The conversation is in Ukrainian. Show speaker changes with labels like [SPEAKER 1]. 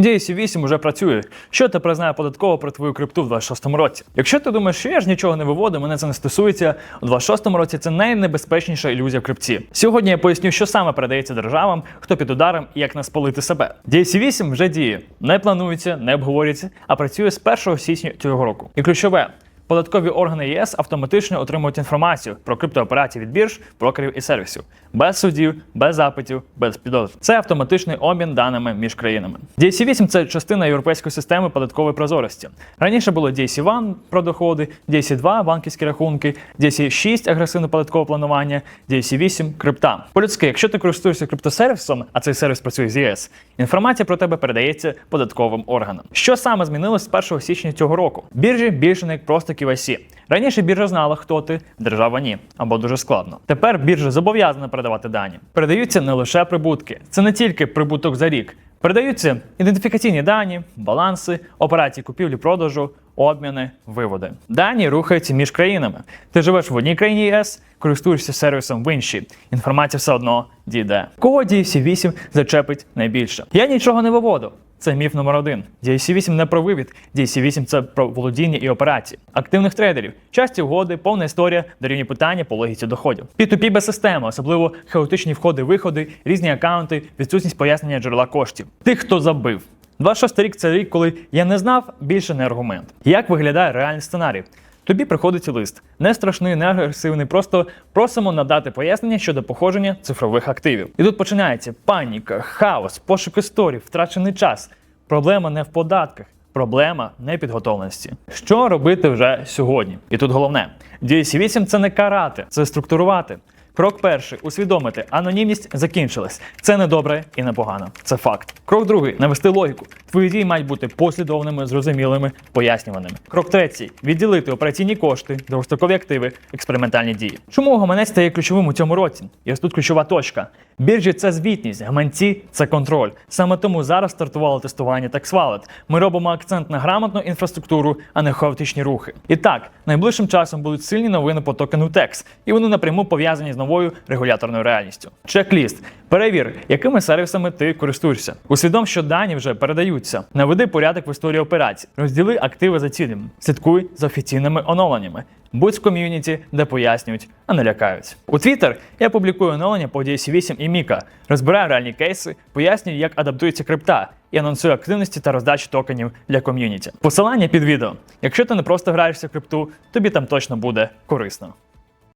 [SPEAKER 1] DAC 8 уже працює. Що тепер знає податково про твою крипту в 26-му році? Якщо ти думаєш, що я ж нічого не виводу, мене це не стосується. У 26-му році це найнебезпечніша ілюзія в крипті. Сьогодні я поясню, що саме передається державам, хто під ударом і як не спалити себе. DAC 8 вже діє, не планується, не обговорюється, а працює з 1 січня цього року. І ключове. Податкові органи ЄС автоматично отримують інформацію про криптооперації від бірж, брокерів і сервісів без судів, без запитів, без підозр. Це автоматичний обмін даними між країнами. DAC-8 – це частина європейської системи податкової прозорості. Раніше було DAC-1 про доходи, DAC-2 – банківські рахунки, DAC-6 – агресивне податкове планування, DAC-8 – крипта. По-людськи, якщо ти користуєшся криптосервісом, а цей сервіс працює з ЄС, інформація про тебе передається податковим органам. Що саме змінилось з 1 січня цього року? Біржі більше не просто KYC. Раніше біржа знала, хто ти, держава ні, або дуже складно. Тепер біржа зобов'язана передавати дані. Передаються не лише прибутки, це не тільки прибуток за рік. Передаються ідентифікаційні дані, баланси, операції купівлі-продажу, обміни, виводи. Дані рухаються між країнами. Ти живеш в одній країні ЄС, користуєшся сервісом в іншій. Інформація все одно дійде. Кого DFC-8 зачепить найбільше? Я нічого не виводив. Це міф номер один. DAC-8 не про вивід, DAC-8 – це про володіння і операції. Активних трейдерів, часті угоди, повна історія, дорівні питання по логіці доходів. P2P без системи, особливо хаотичні входи-виходи, різні акаунти, відсутність пояснення джерела коштів. Тих, хто забив. 26 рік це рік, коли я не знав, більше не аргумент. Як виглядає реальний сценарій? Тобі приходить лист. Не страшний, не агресивний, просто просимо надати пояснення щодо походження цифрових активів. І тут починається паніка, хаос, пошук історій, втрачений час. Проблема не в податках. Проблема непідготовленості. Що робити вже сьогодні? І тут головне: DAC-8 – це не карати, це структурувати. Крок перший усвідомити, анонімність закінчилась. Це не добре і не погано. Це факт. Крок другий навести логіку. Твої мають бути послідовними, зрозумілими, пояснюваними. Крок третій відділити операційні кошти, довгострокові активи, експериментальні дії. Чому гаманець стає ключовим у цьому році? І ось тут ключова точка. Біржі це звітність, гаманці це контроль. Саме тому зараз стартувало тестування TaxWallet. Ми робимо акцент на грамотну інфраструктуру, а не хаотичні рухи. І так, найближчим часом будуть сильні новини по токену TEX, і вони напряму пов'язані з новою регуляторною реальністю. Чек-ліст. Перевір, якими сервісами ти користуєшся. Усвідом, що дані вже передаються. Наведи порядок в історії операцій. Розділи активи за цілями. Слідкуй за офіційними оновленнями. Будь в ком'юніті, де пояснюють, а не лякають. У Twitter я публікую оновлення по DAC8 і Міка, розбираю реальні кейси, пояснюю, як адаптується крипта і анонсую активності та роздачу токенів для ком'юніті. Посилання під відео. Якщо ти не просто граєшся в крипту, тобі там точно буде корисно.